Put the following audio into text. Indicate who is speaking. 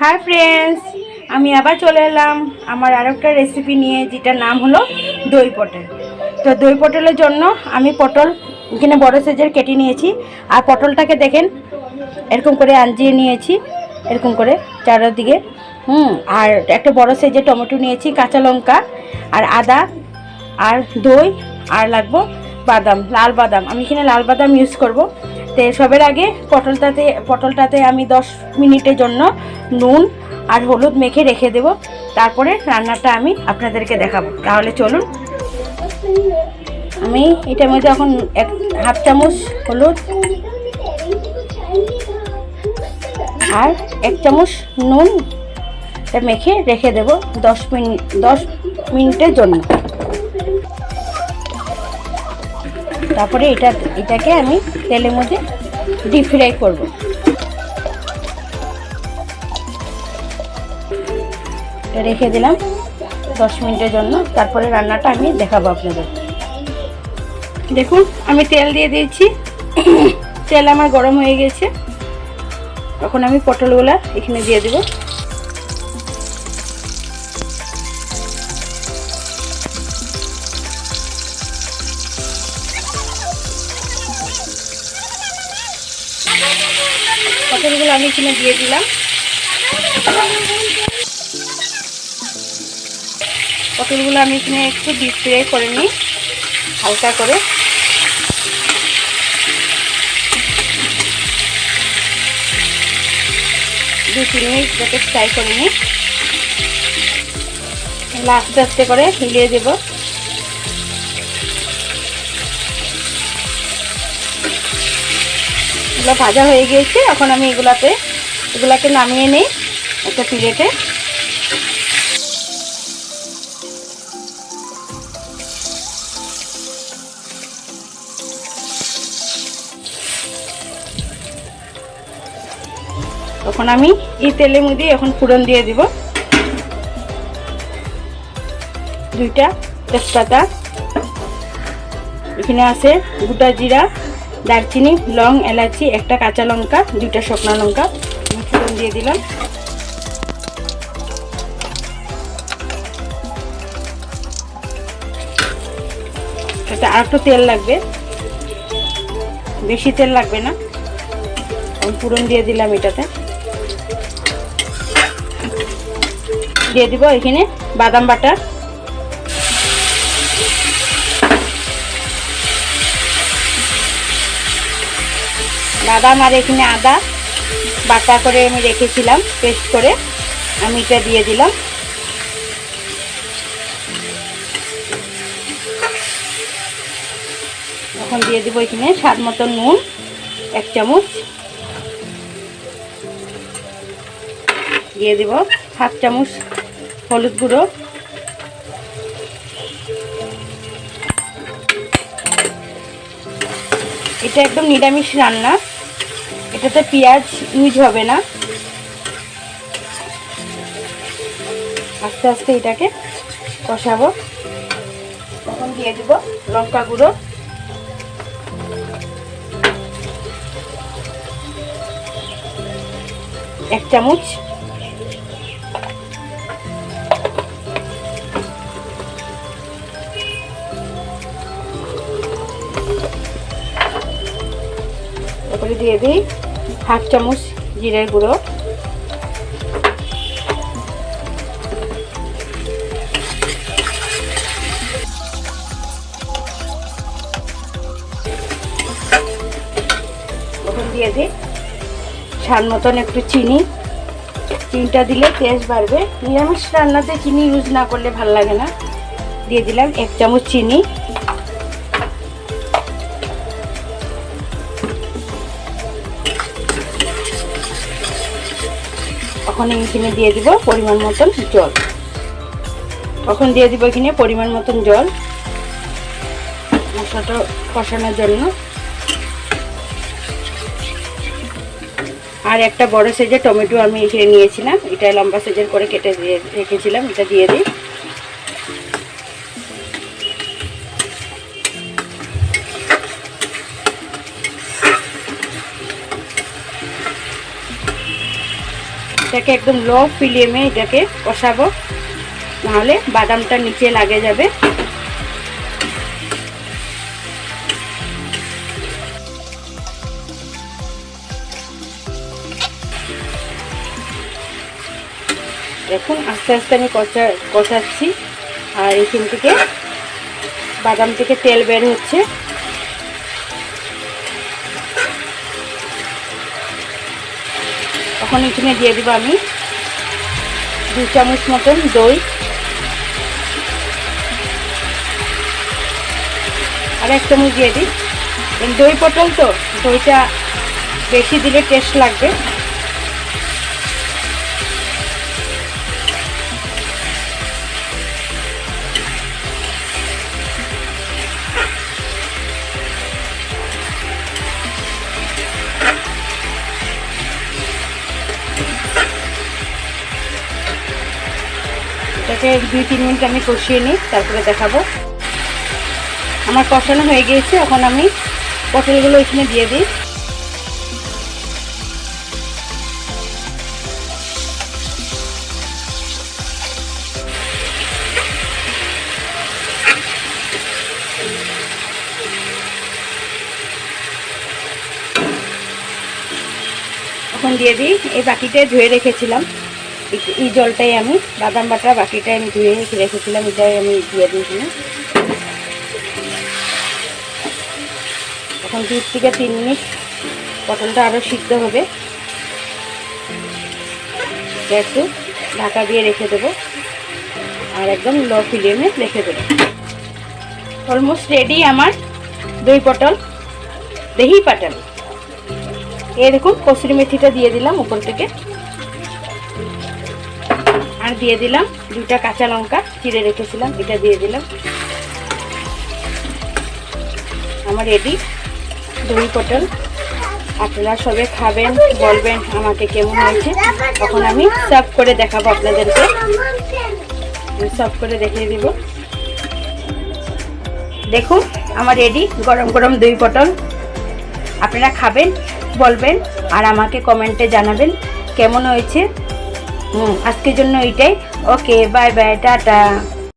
Speaker 1: Hi friends আমি আবার চলে এলাম আমার আর একটা রেসিপি নিয়ে, যেটার নাম হলো দই পটল। তো দই পটলের জন্য আমি পটল এখানে বড় সাইজের কেটে নিয়েছি। আর পটলটাকে দেখেন, এরকম করে আঞ্জিয়ে নিয়েছি, এরকম করে চারদিকে। হুম, আর একটা বড় সাইজের টমেটো নিয়েছি, কাঁচা লঙ্কা, আর আদা, আর দই, আর লাগবো বাদাম, লাল বাদাম। আমি এখানে লাল বাদাম ইউজ করব। তো সবের আগে পটলটাতে পটলটাতে আমি দশ মিনিটের জন্য নুন আর হলুদ মেখে রেখে দেব। তারপরে রান্নাটা আমি আপনাদেরকে দেখাবো। তাহলে চলুন। আমি এটার মধ্যে এখন এক, হাফ চামচ হলুদ আর এক চামচ নুন মেখে রেখে দেব দশ মিনিট দশ মিনিটের জন্য। তারপরে এটা, এটাকে আমি তেলের মধ্যে ডিপ ফ্রাই করব। রেখে দিলাম দশ মিনিটের জন্য। তারপরে রান্নাটা আমি দেখাবো আপনাদের। দেখুন, আমি তেল দিয়ে দিয়েছি। তেল আমার গরম হয়ে গেছে। তখন আমি পটলগুলা এখানে দিয়ে দেবো। পটলগুলো আমি এখানে দিয়ে দিলাম। পটলগুলো আমি এখানে একটু ডিপ ফ্রাই করে নিই, হালকা করে। দু, তিন মিনিট যাতে ফ্রাই করে নিই। আস্তে আস্তে করে হিলিয়ে দেবো। এগুলো ভাজা হয়ে গিয়েছে, এখন আমি এগুলাতে, এগুলাকে নামিয়ে নিই একটা প্লেটে। তখন আমি এই তেলে মুদি এখন ফুরন দিয়ে দিব। দুইটা তেজপাতা, এখানে আছে গোটা জিরা। দারচিনি, লং, এলাচি, একটা কাঁচা লঙ্কা, দুইটা শুকনো লঙ্কা। ফোড়ন দিয়ে দিলাম। এটা আর একটু তেল লাগবে। বেশি তেল লাগবে না। আমি ফোড়ন দিয়ে দিলাম এটাতে। দিয়ে দিব এখানে বাদাম বাটা। বাদাম আর এখানে আদা বাটা করে আমি রেখেছিলাম পেস্ট করে আমি এটা দিয়ে দিলাম। এখন দিয়ে দিব এখানে স্বাদ মতো নুন, এক চামচ। দিয়ে দিব হাফ চামচ হলুদ গুঁড়ো। এটা একদম নিরামিষ রান্না। এটাতে পেঁয়াজ ইউজ হবে না। আস্তে আস্তে এটাকে কষাবো। তখন দিয়ে দিব লঙ্কা গুঁড়ো। এক চামচ। দিয়ে দিই। হাফ চামচ জিরের গুঁড়ো। দিয়ে দিই। স্বাদ মতন একটু চিনি। চিনিটা দিলে টেস্ট বাড়বে। নিরামিষ রান্নাতে চিনি ইউজ না করলে ভালো লাগে না। দিয়ে দিলাম এক চামচ চিনি। তখন এখানে দিয়ে দিব পরিমাণ মতন জল। তখন দিয়ে দিব এখানে পরিমাণ মতন জল। মশলাটা কষানোর জন্য। আর একটা বড় সাইজের টমেটো আমি এখানে নিয়েছিলাম। এটা লম্বা সাইজের করে কেটে দিয়ে রেখেছিলাম, এটা দিয়ে দিই। এটাকে একদম লো ফ্লেমে এটাকে কষাবো। নাহলে বাদামটা নিচে লাগে যাবে। দেখুন, আস্তে আস্তে আমি কষা কষাচ্ছি আর এইখান থেকে বাদাম থেকে তেল বের হচ্ছে। তখন এখানে দিয়ে দেবো আমি দু চামচ মতন দই। আর এক চামচ দিয়ে দিই। দই পটল তো, দইটা বেশি দিলে টেস্ট লাগবে। এটাকে দুই, তিন মিনিট আমি কষিয়ে নিই, তারপরে দেখাবো। আমার কষানো হয়ে গিয়েছে, এখন আমি পটলগুলো এখানে দিয়ে দিই। দিয়ে দিই, এই বাটিটায় ধুয়ে রেখেছিলাম। এই- জলটাই আমি, বাদাম বাটা বাটিটাই আমি ধুয়ে রেখে রেখেছিলাম, এটাই আমি দিয়ে দিয়েছিলাম। এখন দু থেকে তিন মিনিট পটলটা আরও সিদ্ধ হবে। একটু ঢাকা দিয়ে রেখে দেবো। আর একদম লো ফ্লেমে রেখে দেবো। অলমোস্ট রেডি আমার দই পটল, দহি পাটাল। দেখুন, কসুরি মেথিটা দিয়ে দিলাম উপর থেকে। দিয়ে দিলাম দুটা কাঁচা লঙ্কা চিড়ে রেখেছিলাম, এটা দিয়ে দিলাম। আমার রেডি। দই পটল, আপনারা সবে খাবেন, বলবেন আমাকে কেমন হয়েছে। তখন আমি সার্ভ করে দেখাবো আপনাদেরকে। সার্ভ করে দেখিয়ে দিব। দেখুন, আমার রেডি, গরম গরম দই পটল। আপনারা খাবেন, বলবেন আর আমাকে কমেন্টে জানাবেন কেমন হয়েছে। আজকের জন্য এইটাই। Okay bye bye tata.